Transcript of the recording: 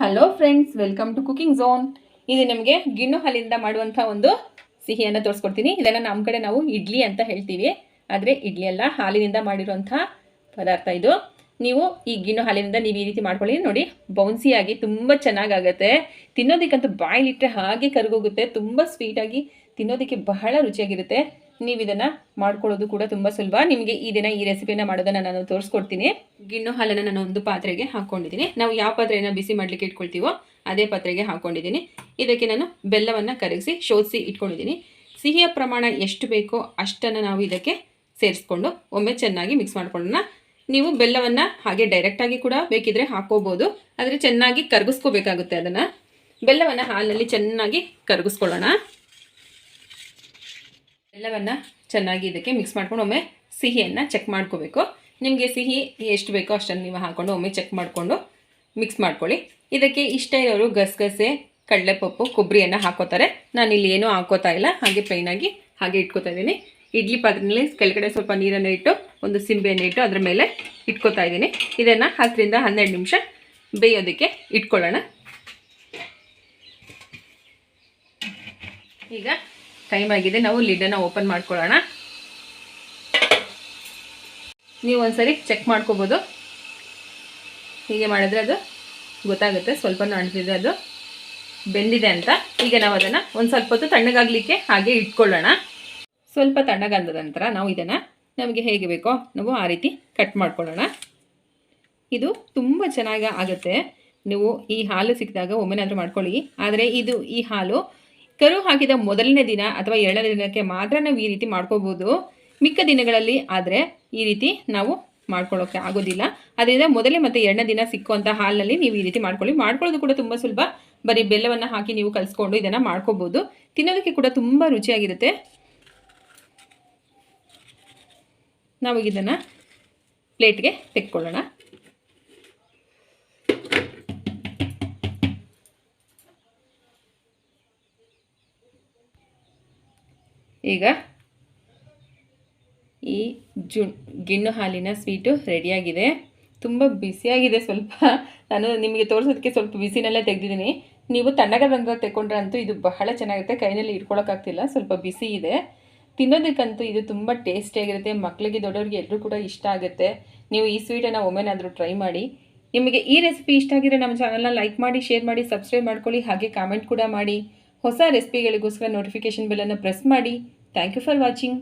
Hello friends welcome to cooking zone ಇದು ನಿಮಗೆ ಗಿಣ್ಣು ಹಾಲಿಂದ ಮಾಡುವಂಥ ಒಂದು ಸಿಹಿಯನ್ನು ತೋರಿಸ್ಕೊಡ್ತೀನಿ. ಇದನ್ನು ನಮ್ಮ ಕಡೆ ನಾವು ಇಡ್ಲಿ ಅಂತ ಹೇಳ್ತೀವಿ. ಆದರೆ ಇಡ್ಲಿ ಅಲ್ಲ, ಹಾಲಿನಿಂದ ಮಾಡಿರುವಂಥ ಪದಾರ್ಥ ಇದು. ನೀವು ಈ ಗಿಣ್ಣು ಹಾಲಿನಿಂದ ನೀವು ಈ ರೀತಿ ಮಾಡ್ಕೊಳ್ಳಿ. ನೋಡಿ ಬೌನ್ಸಿಯಾಗಿ ತುಂಬ ಚೆನ್ನಾಗಾಗತ್ತೆ. ತಿನ್ನೋದಕ್ಕಂತೂ ಬಾಯಿಲಿಟ್ಟರೆ ಹಾಗೆ ಕರಗೋಗುತ್ತೆ. ತುಂಬ ಸ್ವೀಟಾಗಿ ತಿನ್ನೋದಕ್ಕೆ ಬಹಳ ರುಚಿಯಾಗಿರುತ್ತೆ. ನೀವು ಇದನ್ನು ಮಾಡ್ಕೊಳ್ಳೋದು ಕೂಡ ತುಂಬ ಸುಲಭ. ನಿಮಗೆ ಈ ದಿನ ಈ ರೆಸಿಪಿನ ಮಾಡೋದನ್ನು ನಾನು ತೋರಿಸ್ಕೊಡ್ತೀನಿ. ಗಿಣ್ಣು ಹಾಲನ್ನು ನಾನು ಒಂದು ಪಾತ್ರೆಗೆ ಹಾಕ್ಕೊಂಡಿದ್ದೀನಿ ನಾವು ಯಾವ ಪಾತ್ರೆಯನ್ನು ಬಿಸಿ ಮಾಡಲಿಕ್ಕೆ ಇಟ್ಕೊಳ್ತೀವೋ ಅದೇ ಪಾತ್ರೆಗೆ ಹಾಕ್ಕೊಂಡಿದ್ದೀನಿ ಇದಕ್ಕೆ ನಾನು ಬೆಲ್ಲವನ್ನು ಕರಗಿಸಿ ಶೋಧಿಸಿ ಇಟ್ಕೊಂಡಿದ್ದೀನಿ. ಸಿಹಿಯ ಪ್ರಮಾಣ ಎಷ್ಟು ಬೇಕೋ ಅಷ್ಟನ್ನು ನಾವು ಇದಕ್ಕೆ ಸೇರಿಸ್ಕೊಂಡು ಒಮ್ಮೆ ಚೆನ್ನಾಗಿ ಮಿಕ್ಸ್ ಮಾಡ್ಕೊಳ್ಳೋಣ. ನೀವು ಬೆಲ್ಲವನ್ನು ಹಾಗೆ ಡೈರೆಕ್ಟಾಗಿ ಕೂಡ ಬೇಕಿದ್ರೆ ಹಾಕೋಬೋದು ಆದರೆ ಚೆನ್ನಾಗಿ ಕರಗಿಸ್ಕೋಬೇಕಾಗುತ್ತೆ ಅದನ್ನು. ಬೆಲ್ಲವನ್ನು ಹಾಲಿನಲ್ಲಿ ಚೆನ್ನಾಗಿ ಕರಗಿಸ್ಕೊಳ್ಳೋಣ. ಎಲ್ಲವನ್ನು ಚೆನ್ನಾಗಿ ಇದಕ್ಕೆ ಮಿಕ್ಸ್ ಮಾಡ್ಕೊಂಡು ಒಮ್ಮೆ ಸಿಹಿಯನ್ನು ಚೆಕ್ ಮಾಡ್ಕೋಬೇಕು. ನಿಮಗೆ ಸಿಹಿ ಎಷ್ಟು ಬೇಕೋ ಅಷ್ಟನ್ನು ನೀವು ಹಾಕ್ಕೊಂಡು ಒಮ್ಮೆ ಚೆಕ್ ಮಾಡಿಕೊಂಡು ಮಿಕ್ಸ್ ಮಾಡ್ಕೊಳ್ಳಿ. ಇದಕ್ಕೆ ಇಷ್ಟ ಇರೋರು ಗಸಗಸೆ, ಕಡಲೆಪಪ್ಪು, ಕೊಬ್ಬರಿಯನ್ನು ಹಾಕೋತಾರೆ. ನಾನು ಇಲ್ಲಿ ಏನೂ ಹಾಕೋತಾ ಇಲ್ಲ, ಹಾಗೆ ಪ್ಲೈನಾಗಿ ಹಾಗೆ ಇಟ್ಕೋತಾ ಇದ್ದೀನಿ. ಇಡ್ಲಿ ಪಾತ್ರೆಯಲ್ಲಿ ಕೆಳಗಡೆ ಸ್ವಲ್ಪ ನೀರನ್ನು ಇಟ್ಟು ಒಂದು ಸಿಂಬೆಯನ್ನು ಇಟ್ಟು ಅದರ ಮೇಲೆ ಇಟ್ಕೋತಾ ಇದ್ದೀನಿ. ಇದನ್ನು ಹತ್ತರಿಂದ ಹನ್ನೆರಡು ನಿಮಿಷ ಬೇಯೋದಕ್ಕೆ ಇಟ್ಕೊಳ್ಳೋಣ. ಈಗ ಟೈಮ್ ಆಗಿದೆ, ನಾವು ಲಿಡನ್ನು ಓಪನ್ ಮಾಡ್ಕೊಳ್ಳೋಣ. ನೀವು ಒಂದ್ಸರಿ ಚೆಕ್ ಮಾಡ್ಕೋಬೋದು. ಹೀಗೆ ಮಾಡಿದ್ರೆ ಅದು ಗೊತ್ತಾಗುತ್ತೆ ಸ್ವಲ್ಪ ಅಂಟಿದೆ ಅದು, ಬೆಂದಿದೆ ಅಂತ. ಈಗ ನಾವು ಅದನ್ನು ಒಂದು ಸ್ವಲ್ಪ ಹೊತ್ತು ತಣ್ಣಗಾಗಲಿಕ್ಕೆ ಹಾಗೆ ಇಟ್ಕೊಳ್ಳೋಣ. ಸ್ವಲ್ಪ ತಣ್ಣಗಾದ ನಂತರ ನಾವು ಇದನ್ನು ನಮಗೆ ಹೇಗೆ ಬೇಕೋ ನಾವು ಆ ರೀತಿ ಕಟ್ ಮಾಡ್ಕೊಳ್ಳೋಣ. ಇದು ತುಂಬ ಚೆನ್ನಾಗಿ ಆಗುತ್ತೆ. ನೀವು ಈ ಹಾಲು ಸಿಕ್ಕಿದಾಗ ಒಮ್ಮೆನಾದರೂ ಮಾಡ್ಕೊಳ್ಳಿ. ಆದರೆ ಇದು ಈ ಹಾಲು ಕರು ಹಾಕಿದ ಮೊದಲನೇ ದಿನ ಅಥವಾ ಎರಡನೇ ದಿನಕ್ಕೆ ಮಾತ್ರ ನಾವು ಈ ರೀತಿ ಮಾಡ್ಕೋಬೋದು. ಮಿಕ್ಕ ದಿನಗಳಲ್ಲಿ ಆದರೆ ಈ ರೀತಿ ನಾವು ಮಾಡ್ಕೊಳ್ಳೋಕ್ಕೆ ಆಗೋದಿಲ್ಲ. ಅದರಿಂದ ಮೊದಲೇ ಮತ್ತು ಎರಡನೇ ದಿನ ಸಿಕ್ಕುವಂಥ ಹಾಲಿನಲ್ಲಿ ನೀವು ಈ ರೀತಿ ಮಾಡ್ಕೊಳ್ಳಿ. ಮಾಡ್ಕೊಳ್ಳೋದು ಕೂಡ ತುಂಬ ಸುಲಭ. ಬರೀ ಬೆಲ್ಲವನ್ನು ಹಾಕಿ ನೀವು ಕಲಿಸ್ಕೊಂಡು ಇದನ್ನು ಮಾಡ್ಕೋಬೋದು. ತಿನ್ನೋದಕ್ಕೆ ಕೂಡ ತುಂಬ ರುಚಿಯಾಗಿರುತ್ತೆ. ನಾವು ಇದನ್ನು ಪ್ಲೇಟ್ಗೆ ತೆಕ್ಕೊಳ್ಳೋಣ. ಈಗ ಈ ಜು ಗಿಣ್ಣು ಹಾಲಿನ ಸ್ವೀಟು ರೆಡಿಯಾಗಿದೆ. ತುಂಬ ಬಿಸಿಯಾಗಿದೆ ಸ್ವಲ್ಪ. ನಾನು ನಿಮಗೆ ತೋರಿಸೋದಕ್ಕೆ ಸ್ವಲ್ಪ ಬಿಸಿನಲ್ಲೇ ತೆಗೆದಿದ್ದೀನಿ. ನೀವು ತಣ್ಣಗದಂತ ತೆಕೊಂಡ್ರೆ ಅಂತೂ ಇದು ಬಹಳ ಚೆನ್ನಾಗಿರುತ್ತೆ. ಕೈನಲ್ಲಿ ಇಟ್ಕೊಳ್ಳೋಕ್ಕಾಗ್ತಿಲ್ಲ ಸ್ವಲ್ಪ ಬಿಸಿ ಇದೆ. ತಿನ್ನೋದಕ್ಕಂತೂ ಇದು ತುಂಬ ಟೇಸ್ಟಿಯಾಗಿರುತ್ತೆ. ಮಕ್ಕಳಿಗೆ ದೊಡ್ಡವ್ರಿಗೆ ಎಲ್ಲರೂ ಕೂಡ ಇಷ್ಟ ಆಗುತ್ತೆ. ನೀವು ಈ ಸ್ವೀಟನ್ನು ಒಮ್ಮೆನಾದರೂ ಟ್ರೈ ಮಾಡಿ. ನಿಮಗೆ ಈ ರೆಸಿಪಿ ಇಷ್ಟ ಆಗಿದ್ರೆ ನಮ್ಮ ಚಾನಲ್ನ ಲೈಕ್ ಮಾಡಿ, ಶೇರ್ ಮಾಡಿ, ಸಬ್ಸ್ಕ್ರೈಬ್ ಮಾಡ್ಕೊಳ್ಳಿ. ಹಾಗೆ ಕಾಮೆಂಟ್ ಕೂಡ ಮಾಡಿ. ಹೊಸ ರೆಸಿಪಿಗಳಿಗೋಸ್ಕರ ನೋಟಿಫಿಕೇಷನ್ ಬೆಲ್ಲನ್ನು ಪ್ರೆಸ್ ಮಾಡಿ. Thank you for watching